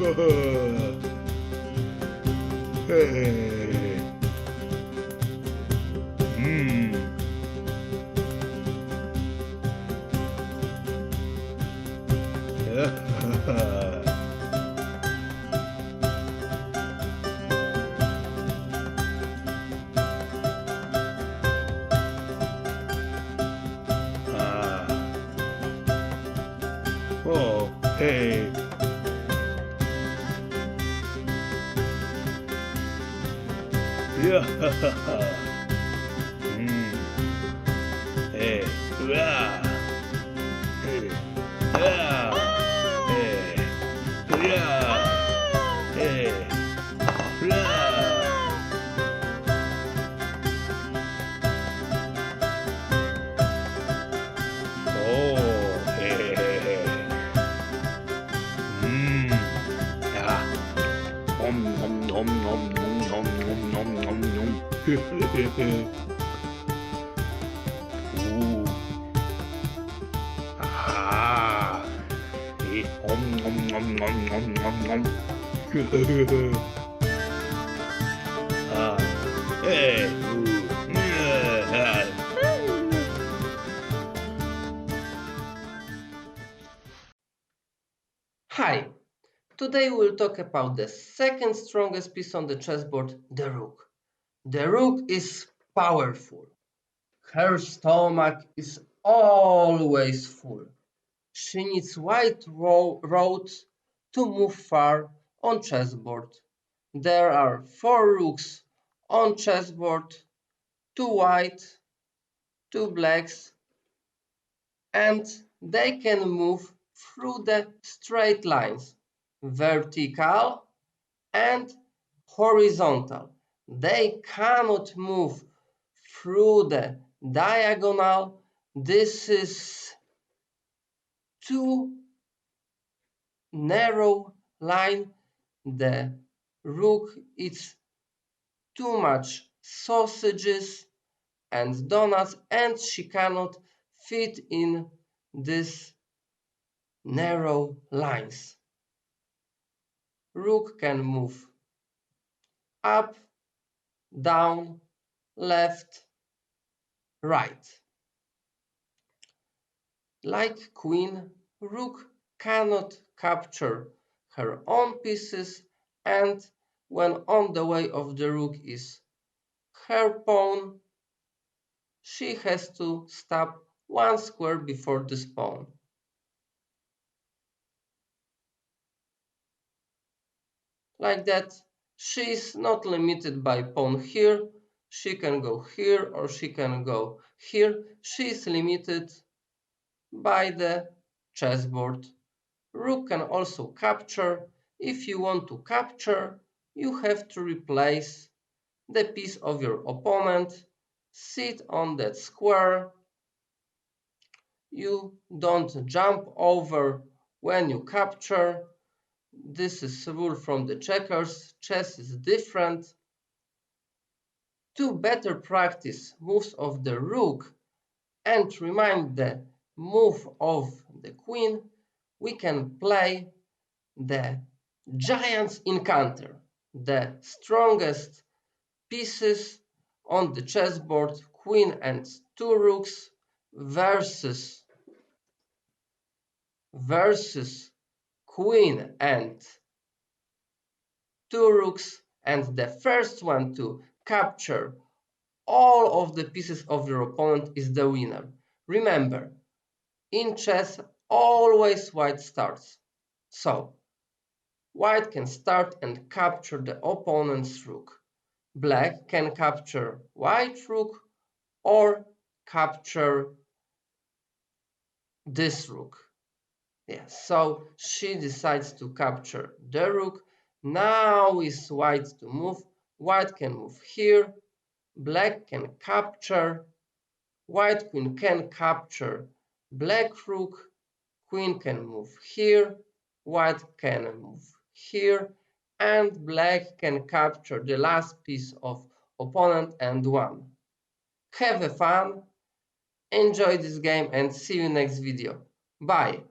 음. 아. 어, 헤이. Yeah. Hmm. Hey. Yeah. Ooh. Ah. Eh, Om, ah. Hey. Hi! Today we'll talk about the second strongest piece on the chessboard, the rook. The rook is powerful. Her stomach is always full. She needs wide ro- roads to move far on chessboard. There are four rooks on chessboard, two white, two blacks, and they can move through the straight lines, vertical and horizontal. They cannot move through the diagonal. This is too narrow line. The rook eats too much sausages and donuts and she cannot fit in this narrow lines. Rook can move up, down, left, right. Like queen, rook cannot capture her own pieces and when on the way of the rook is her pawn, she has to stop one square before this pawn. Like that, she is not limited by pawn here, she can go here or she can go here. She is limited by the chessboard. Rook can also capture. If you want to capture, you have to replace the piece of your opponent, sit on that square. You don't jump over when you capture. This is rule from the checkers. Chess is different. To better practice moves of the rook and remind the move of the queen, we can play the giant's encounter, the strongest pieces on the chessboard, queen and two rooks versus versus queen and two rooks and the first one to capture all of the pieces of your opponent is the winner. Remember, in chess, always white starts. So, white can start and capture the opponent's rook. Black can capture white rook or capture this rook. Yes, so she decides to capture the rook. Now is white to move. White can move here. Black can capture. White queen can capture black rook. Queen can move here. White can move here. And black can capture the last piece of opponent and one. Have a fun. Enjoy this game and see you next video. Bye.